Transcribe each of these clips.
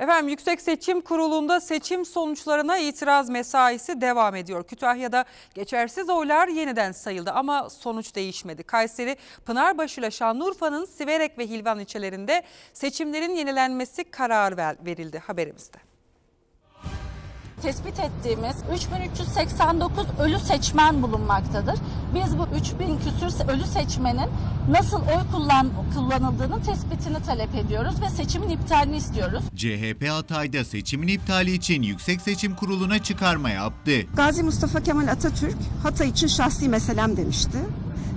Efendim Yüksek Seçim Kurulu'nda seçim sonuçlarına itiraz mesaisi devam ediyor. Kütahya'da geçersiz oylar yeniden sayıldı ama sonuç değişmedi. Kayseri, Pınarbaşı ile Şanlıurfa'nın Siverek ve Hilvan ilçelerinde seçimlerin yenilenmesi kararı ver- verildi haberimizde. Tespit ettiğimiz 3389 ölü seçmen bulunmaktadır. Biz bu 3000 küsür ölü seçmenin nasıl oy kullan, kullanıldığının tespitini talep ediyoruz ve seçimin iptalini istiyoruz. CHP Hatay'da seçimin iptali için Yüksek Seçim Kurulu'na çıkarma yaptı. Gazi Mustafa Kemal Atatürk Hatay için şahsi meselem demişti.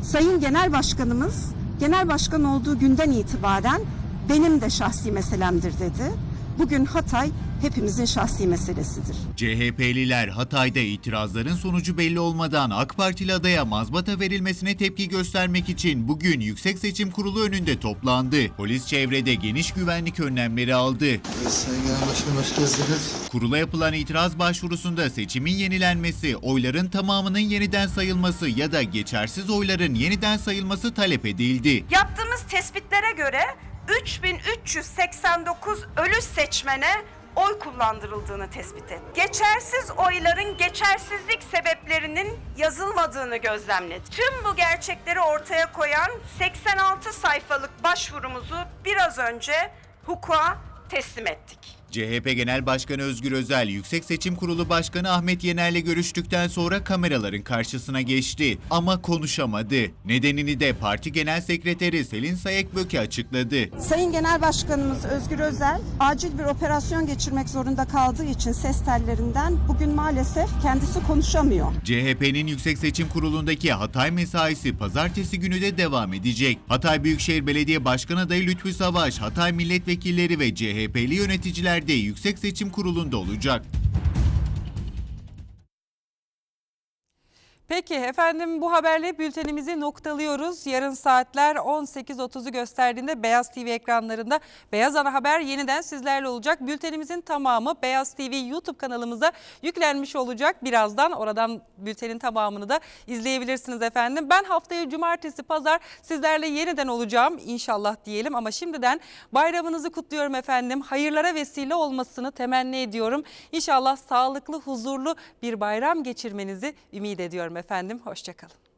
Sayın Genel Başkanımız genel başkan olduğu günden itibaren benim de şahsi meselemdir dedi. Bugün Hatay hepimizin şahsi meselesidir. CHP'liler Hatay'da itirazların sonucu belli olmadan AK Partili adaya mazbata verilmesine tepki göstermek için bugün Yüksek Seçim Kurulu önünde toplandı. Polis çevrede geniş güvenlik önlemleri aldı. Sayın Genel Başkanım hoş geldiniz. Kurula yapılan itiraz başvurusunda seçimin yenilenmesi, oyların tamamının yeniden sayılması ya da geçersiz oyların yeniden sayılması talep edildi. Yaptığımız tespitlere göre 3389 ölü seçmene oy kullandırıldığını tespit ettik. Geçersiz oyların geçersizlik sebeplerinin yazılmadığını gözlemledik. Tüm bu gerçekleri ortaya koyan 86 sayfalık başvurumuzu biraz önce hukuka teslim ettik. CHP Genel Başkanı Özgür Özel, Yüksek Seçim Kurulu Başkanı Ahmet Yener'le görüştükten sonra kameraların karşısına geçti ama konuşamadı. Nedenini de parti Genel Sekreteri Selin Sayekböke açıkladı. Sayın Genel Başkanımız Özgür Özel acil bir operasyon geçirmek zorunda kaldığı için ses tellerinden bugün maalesef kendisi konuşamıyor. CHP'nin Yüksek Seçim Kurulu'ndaki Hatay mesaisi pazartesi günü de devam edecek. Hatay Büyükşehir Belediye Başkan adayı Lütfü Savaş, Hatay milletvekilleri ve CHP'li yöneticiler de Yüksek Seçim Kurulu'nda olacak. Peki efendim bu haberle bültenimizi noktalıyoruz. Yarın saatler 18.30'u gösterdiğinde Beyaz TV ekranlarında Beyaz Ana Haber yeniden sizlerle olacak. Bültenimizin tamamı Beyaz TV YouTube kanalımıza yüklenmiş olacak. Birazdan oradan bültenin tamamını da izleyebilirsiniz efendim. Ben haftaya cumartesi pazar sizlerle yeniden olacağım inşallah diyelim. Ama şimdiden bayramınızı kutluyorum efendim. Hayırlara vesile olmasını temenni ediyorum. İnşallah sağlıklı, huzurlu bir bayram geçirmenizi ümit ediyorum efendim. Hoşçakalın.